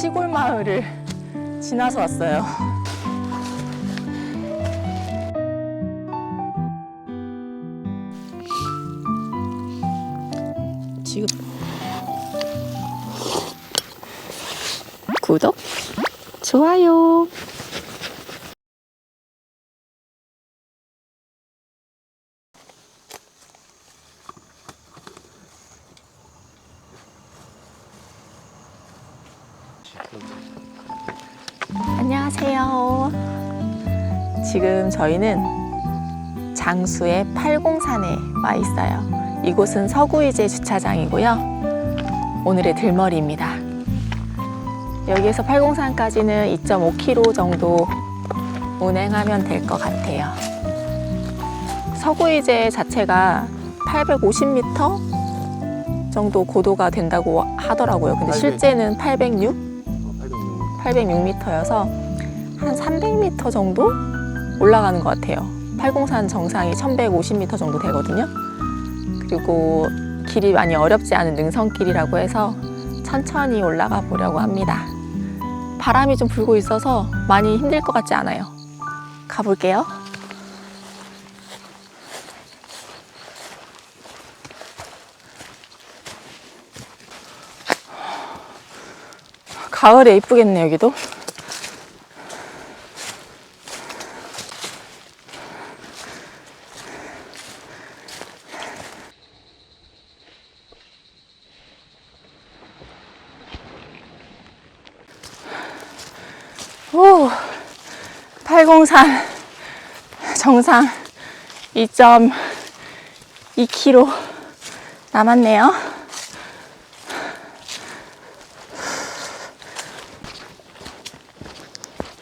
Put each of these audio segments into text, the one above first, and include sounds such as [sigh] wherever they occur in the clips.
시골 마을을 지나서 왔어요. 지금 구독, 좋아요. 안녕하세요. 지금 저희는 장수의 팔공산에 와 있어요. 이곳은 서구이제 주차장이고요. 오늘의 들머리입니다. 여기에서 팔공산까지는 2.5km 정도 운행하면 될 것 같아요. 서구이제 자체가 850m 정도 고도가 된다고 하더라고요. 근데 800. 실제는 806? 806m여서 한 300m 정도 올라가는 것 같아요. 팔공산 정상이 1150m 정도 되거든요. 그리고 길이 많이 어렵지 않은 능선길이라고 해서 천천히 올라가 보려고 합니다. 바람이 좀 불고 있어서 많이 힘들 것 같지 않아요. 가볼게요. 가을에 이쁘겠네 여기도. 오, 803 정상 2.2km 남았네요.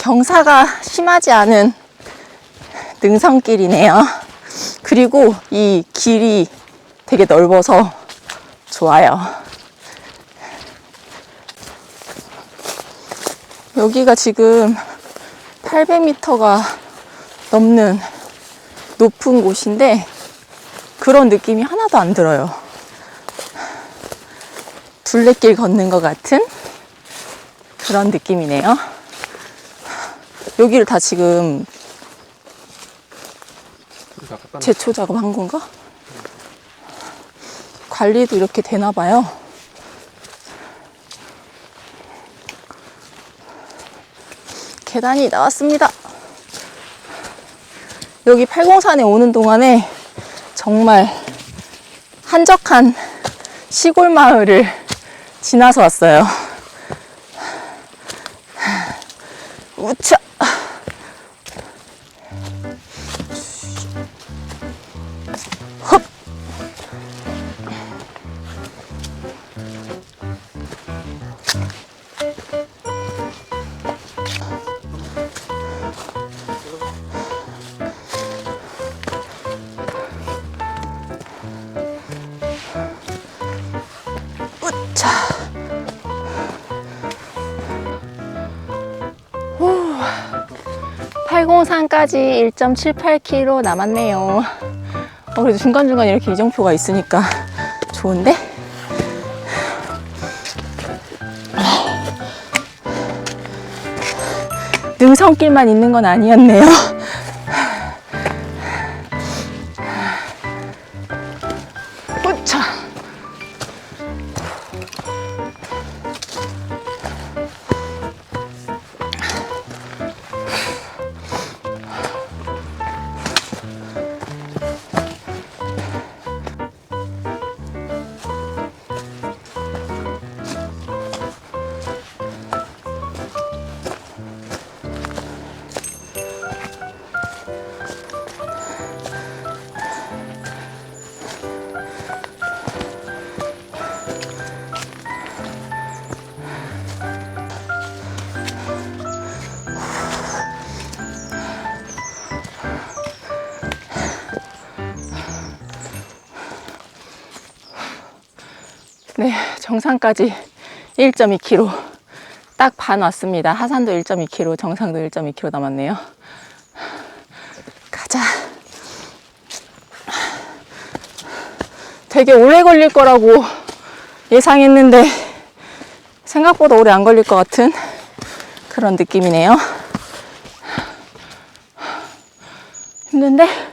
경사가 심하지 않은 능선길이네요. 그리고 이 길이 되게 넓어서 좋아요. 여기가 지금 800m가 넘는 높은 곳인데 그런 느낌이 하나도 안 들어요. 둘레길 걷는 것 같은 그런 느낌이네요. 여기를 다 지금 제초 작업한 건가? 관리도 이렇게 되나 봐요. 계단이 나왔습니다. 여기 팔공산에 오는 동안에 정말 한적한 시골 마을을 지나서 왔어요. 우차! 803까지 1.78km 남았네요. 어, 그래도 중간중간 이렇게 이정표가 있으니까 좋은데? 능선길만 있는 건 아니었네요. 우차! 네, 정상까지 1.2km. 딱 반 왔습니다. 하산도 1.2km, 정상도 1.2km 남았네요. 가자. 되게 오래 걸릴 거라고 예상했는데 생각보다 오래 안 걸릴 것 같은 그런 느낌이네요. 힘든데?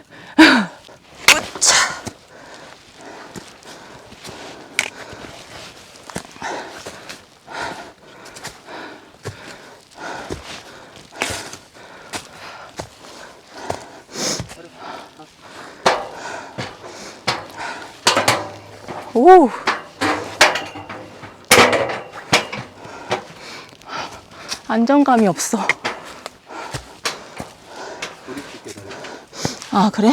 오. 안정감이 없어. 아, 그래?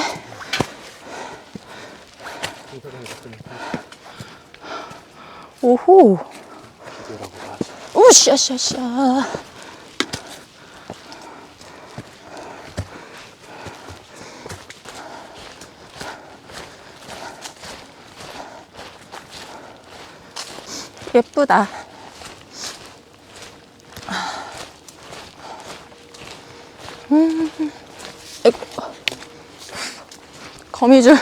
오호. 우샤샤샤. 예쁘다. 음. 거미줄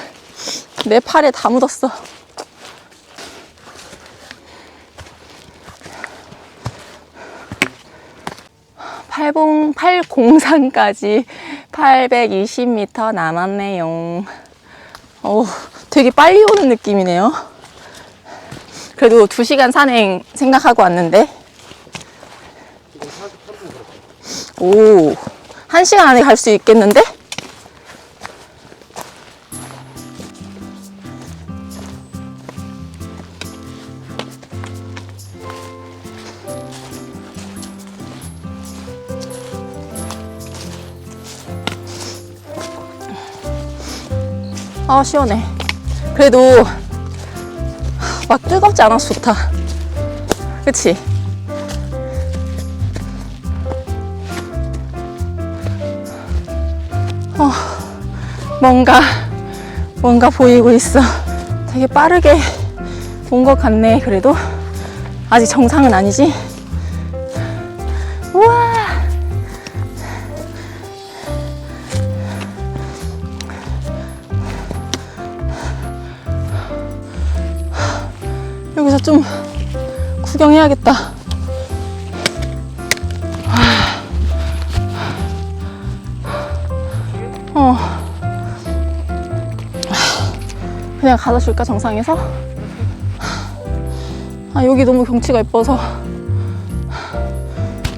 내 팔에 다 묻었어. 팔봉 803까지 820m 남았네요. 어, 되게 빨리 오는 느낌이네요. 그래도 2시간 산행 생각하고 왔는데. 오, 1시간 안에 갈 수 있겠는데? 아, 시원해. 그래도 막 뜨겁지 않아서 좋다. 그치? 어, 뭔가, 뭔가 보이고 있어. 되게 빠르게 온 것 같네, 그래도. 아직 정상은 아니지? 좀 구경해야겠다. 어. 그냥 가다 줄까 정상에서? 아 여기 너무 경치가 예뻐서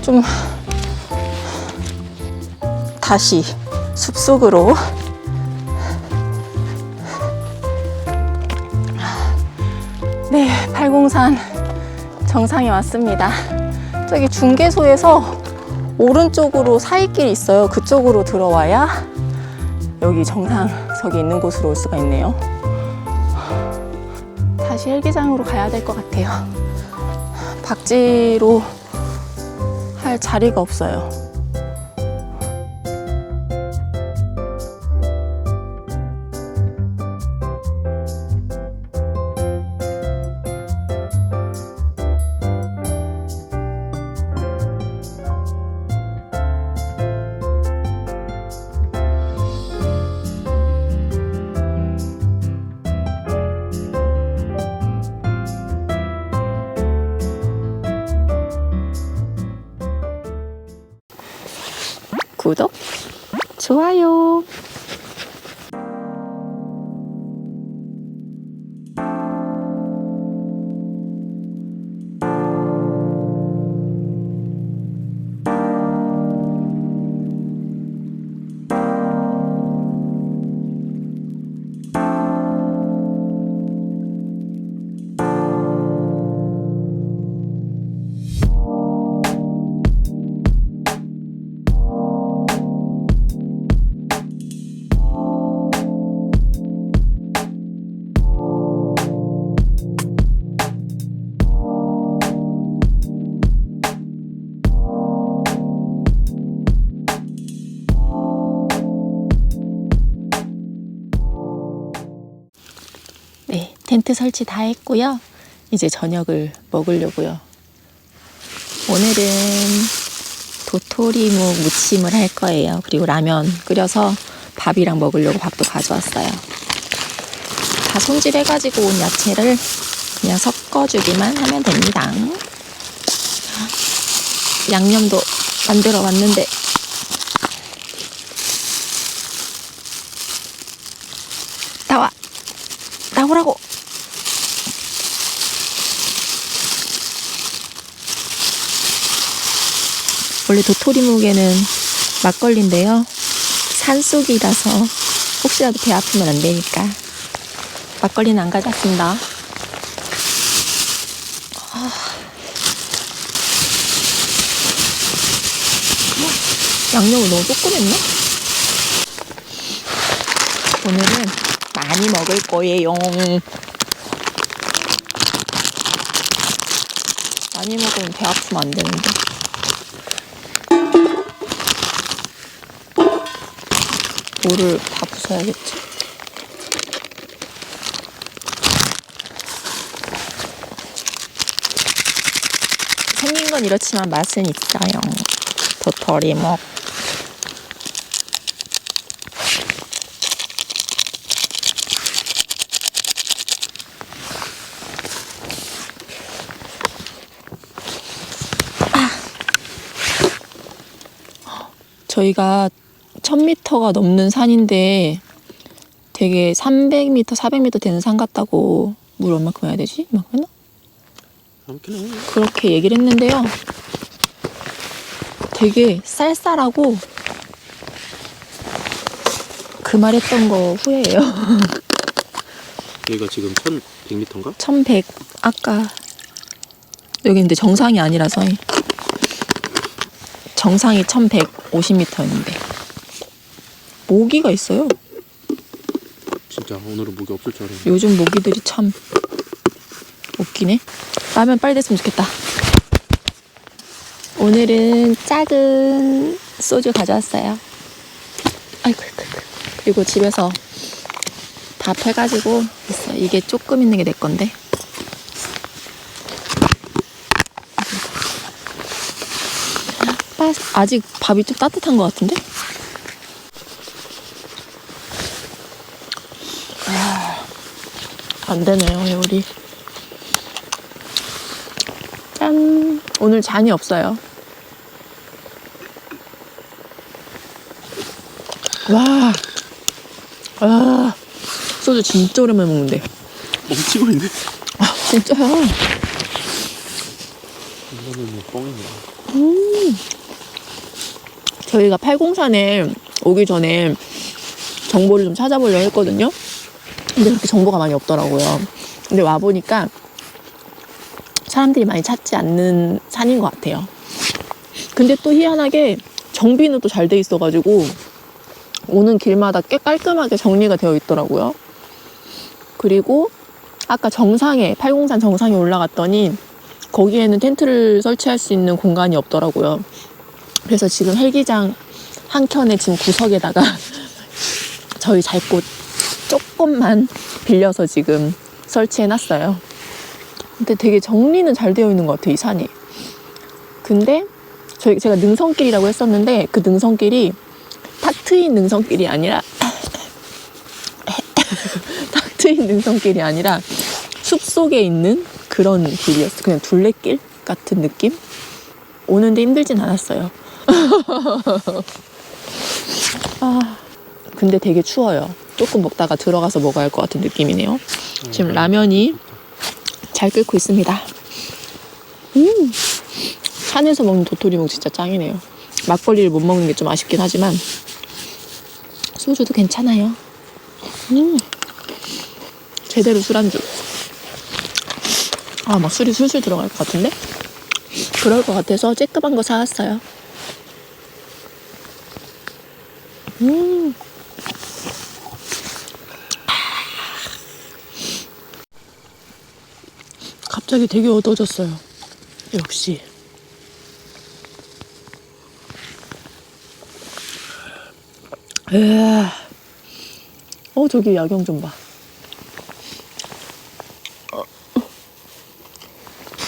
좀 다시 숲속으로 팔공산 정상에 왔습니다. 저기 중계소에서 오른쪽으로 사이길이 있어요. 그쪽으로 들어와야 여기 정상석이 있는 곳으로 올 수가 있네요. 다시 헬기장으로 가야 될 것 같아요. 박지로 할 자리가 없어요. 구독, 좋아요. 텐트 설치 다 했고요. 이제 저녁을 먹으려고요. 오늘은 도토리묵 무침을 할 거예요. 그리고 라면 끓여서 밥이랑 먹으려고 밥도 가져왔어요. 다 손질해가지고 온 야채를 그냥 섞어주기만 하면 됩니다. 양념도 만들어 왔는데 나와 나오라고 원래 도토리묵에는 막걸리인데요 산속이라서 혹시라도 배 아프면 안 되니까 막걸리는 안 가져왔습니다 양념을 너무 조금 했나? 오늘은 많이 먹을 거예요. 많이 먹으면 배 아프면 안 되는데. 물을 다 부숴야겠지. 생긴 건 이렇지만 맛은 있어요. 도토리묵. 저희가 1000m가 넘는 산인데 되게 300m, 400m 되는 산 같다고 물 얼마큼 해야 되지? 이만큼 했나? 해. 그렇게 얘기를 했는데요. 되게 쌀쌀하고 그 말 했던 거 후회해요. [laughs] 여기가 지금 1100m인가? 1100 아까 여기 근데 정상이 아니라서 정상이 1150m였는데 모기가 있어요. 진짜 오늘은 목이 없을 줄 알았는데 요즘 모기들이 참 웃기네. 라면 빨리 됐으면 좋겠다. 오늘은 작은 소주 가져왔어요. 아이고, 아이고, 아이고. 그리고 집에서 밥 해가지고 있어요. 이게 조금 있는 게 내 건데. 빠- 아직 밥이 좀 따뜻한 것 같은데? 안 되네요, 요리. 짠! 오늘 잔이 없어요. 와! 아, 소주 진짜 오랜만에 먹는데. 멈치고 있네 아, 진짜요? 이거는 뭐 뻥이네 저희가 팔공산에 오기 전에 정보를 좀 찾아보려고 했거든요. 근데 그렇게 정보가 많이 없더라고요. 근데 와보니까 사람들이 많이 찾지 않는 산인 것 같아요. 근데 또 희한하게 정비는 또 잘 돼 있어가지고 오는 길마다 꽤 깔끔하게 정리가 되어 있더라고요. 그리고 아까 정상에, 팔공산 정상에 올라갔더니 거기에는 텐트를 설치할 수 있는 공간이 없더라고요. 그래서 지금 헬기장 한 켠에 지금 구석에다가 [laughs] 저희 잘곳 조금만 빌려서 지금 설치해 놨어요. 근데 되게 정리는 잘 되어 있는 것 같아요, 이 산이. 근데 저희 제가 능선길이라고 했었는데 그 능선길이 탁 트인 능선길이 아니라 [laughs] 탁 트인 능선길이 아니라 숲 속에 있는 그런 길이었어. 그냥 둘레길 같은 느낌? 오는데 힘들진 않았어요. [laughs] 아, 근데 되게 추워요. 조금 먹다가 들어가서 먹어야 할 것 같은 느낌이네요. 지금 라면이 잘 끓고 있습니다. 음, 산에서 먹는 도토리묵 진짜 짱이네요. 막걸리를 못 먹는 게 좀 아쉽긴 하지만 소주도 괜찮아요. 음, 제대로 술안주. 아, 막 술이 술술 들어갈 것 같은데? 그럴 것 같아서 쬐끄만 거 사왔어요. 음. 갑자기 되게 어두워졌어요. 역시. 에. 어, 저기 야경 좀 봐. 어.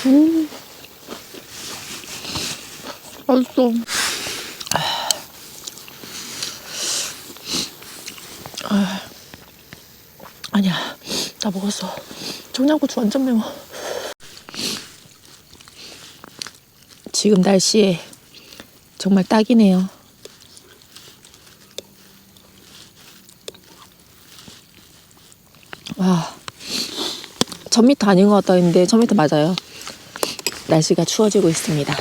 음. 맛있어. 아. 아니야, 나 먹었어. 청양고추 완전 매워. 지금 날씨에 정말 딱이네요. 와, 1000m 아닌 것 같다 했는데 1000m 맞아요. 날씨가 추워지고 있습니다.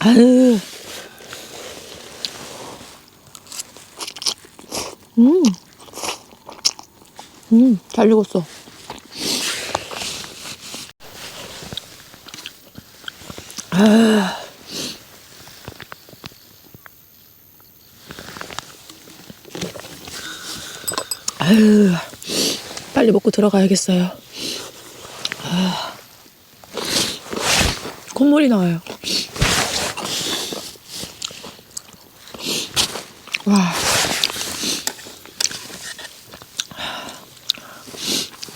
아유. 음. 음, 잘 익었어. 아. 아유, 빨리 먹고 들어가야겠어요. 아, 콧물이 나와요. 와.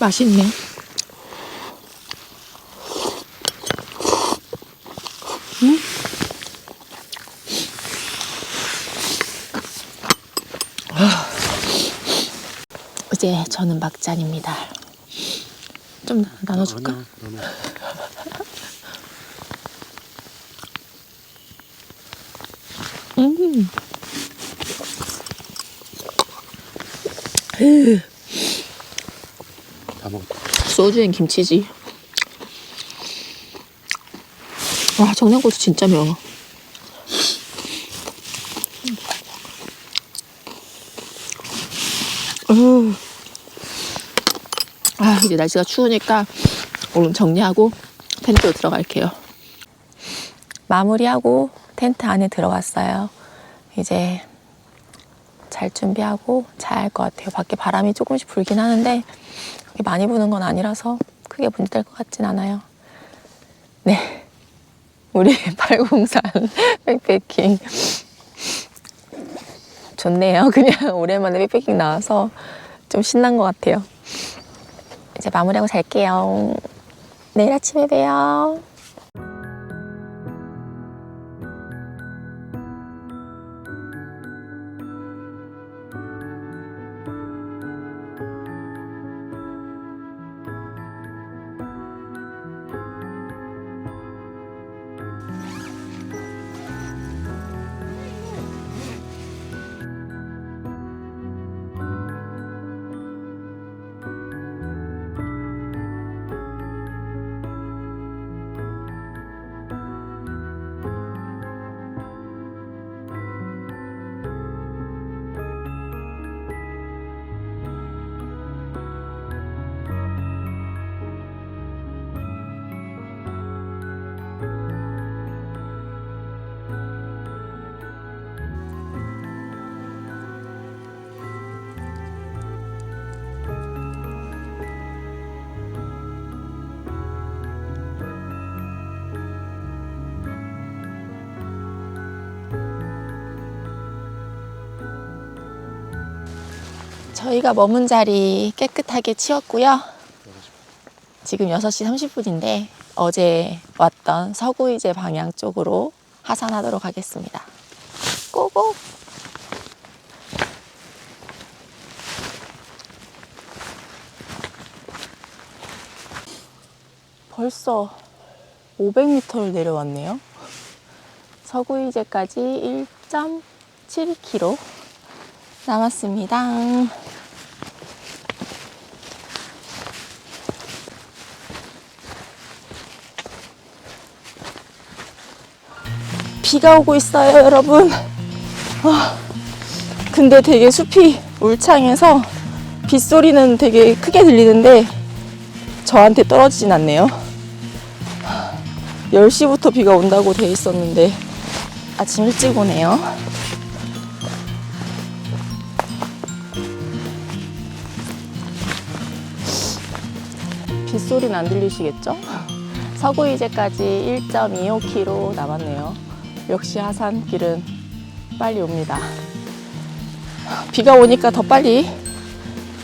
맛있네. 음? 아. 이제 저는 막잔입니다. 좀 나- 나눠줄까? 음. 먹었다. 소주엔 김치지. 와, 청양고추 진짜 매워. 으. 아, 이제 날씨가 추우니까 얼른 정리하고 텐트로 들어갈게요. 마무리하고 텐트 안에 들어갔어요. 이제 잘 준비하고 자야 할것 같아요. 밖에 바람이 조금씩 불긴 하는데 많이 부는 건 아니라서 크게 문제될 것 같진 않아요. 네. 우리 [laughs] 803 백패킹. 좋네요. 그냥 오랜만에 백패킹 나와서 좀 신난 것 같아요. 이제 마무리하고 잘게요. 내일 아침에 봬요. 저희가 머문 자리 깨끗하게 치웠고요. 지금 6시 30분인데 어제 왔던 서구이제 방향 쪽으로 하산하도록 하겠습니다. 고고! 벌써 500m를 내려왔네요. 서구이제까지 1.7km 남았습니다. 비가 오고 있어요, 여러분. 아, 근데 되게 숲이 울창해서 빗소리는 되게 크게 들리는데 저한테 떨어지진 않네요. 10시부터 비가 온다고 돼 있었는데 아침 일찍 오네요. 빗소리는 안 들리시겠죠? 서구이제까지 1.25km 남았네요. 역시 하산길은 빨리 옵니다. 비가 오니까 더 빨리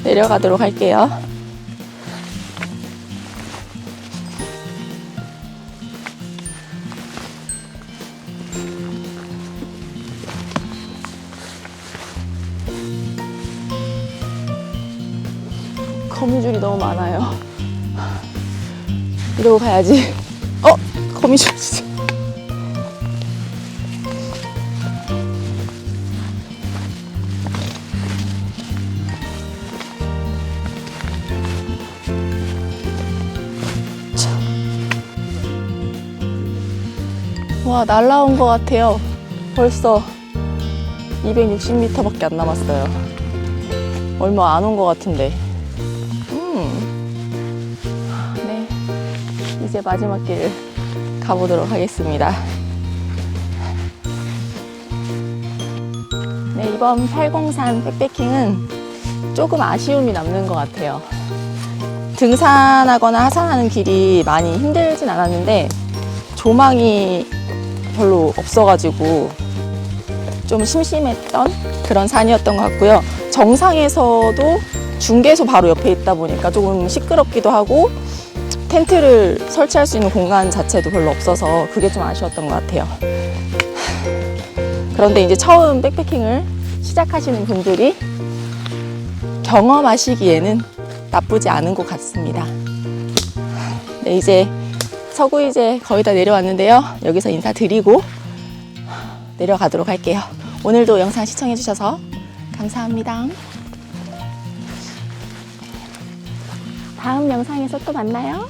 내려가도록 할게요. 거미줄이 너무 많아요. 이러고 가야지. 어? 거미줄 진짜. 와, 날라온 것 같아요. 벌써 260m밖에 안 남았어요. 얼마 안 온 것 같은데. 이제 마지막 길을 가보도록 하겠습니다. 네, 이번 803 백패킹은 조금 아쉬움이 남는 것 같아요. 등산하거나 하산하는 길이 많이 힘들진 않았는데 조망이 별로 없어가지고 좀 심심했던 그런 산이었던 것 같고요. 정상에서도 중계소 바로 옆에 있다 보니까 조금 시끄럽기도 하고 텐트를 설치할 수 있는 공간 자체도 별로 없어서 그게 좀 아쉬웠던 것 같아요. 그런데 이제 처음 백패킹을 시작하시는 분들이 경험하시기에는 나쁘지 않은 것 같습니다. 네, 이제 서구 이제 거의 다 내려왔는데요. 여기서 인사드리고 내려가도록 할게요. 오늘도 영상 시청해주셔서 감사합니다. 다음 영상에서 또 만나요.